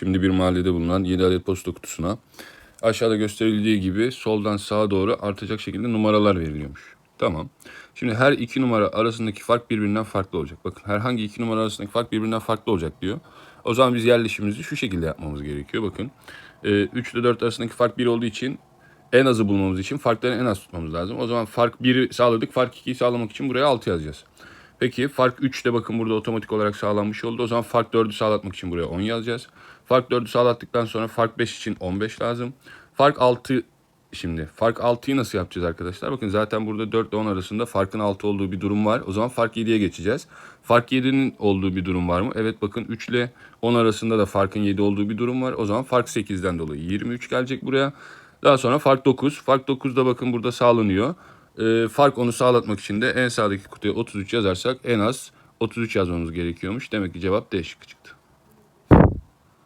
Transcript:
Şimdi bir mahallede bulunan 7 adet posta kutusuna aşağıda gösterildiği gibi soldan sağa doğru artacak şekilde numaralar veriliyormuş. Tamam. Şimdi her iki numara arasındaki fark birbirinden farklı olacak. Bakın herhangi iki numara arasındaki fark birbirinden farklı olacak diyor. O zaman biz yerleşimimizi şu şekilde yapmamız gerekiyor. Bakın e, 3 ile 4 arasındaki fark 1 olduğu için en azı bulmamız için farkları en az tutmamız lazım. O zaman fark 1'i sağladık. Fark 2'yi sağlamak için buraya 6 yazacağız. Peki fark 3 de bakın burada otomatik olarak sağlanmış oldu. O zaman fark 4'ü sağlatmak için buraya 10 yazacağız. Fark 4'ü sağlattıktan sonra fark 5 için 15 lazım. Fark 6 şimdi fark 6'yı nasıl yapacağız arkadaşlar? Bakın zaten burada 4 ile 10 arasında farkın 6 olduğu bir durum var. O zaman fark 7'ye geçeceğiz. Fark 7'nin olduğu bir durum var mı? Evet bakın 3 ile 10 arasında da farkın 7 olduğu bir durum var. O zaman fark 8'den dolayı 23 gelecek buraya. Daha sonra fark 9. Fark 9 da bakın burada sağlanıyor. Ee, fark onu sağlatmak için de en sağdaki kutuya 33 yazarsak en az 33 yazmamız gerekiyormuş. Demek ki cevap D şıkkı çıktı.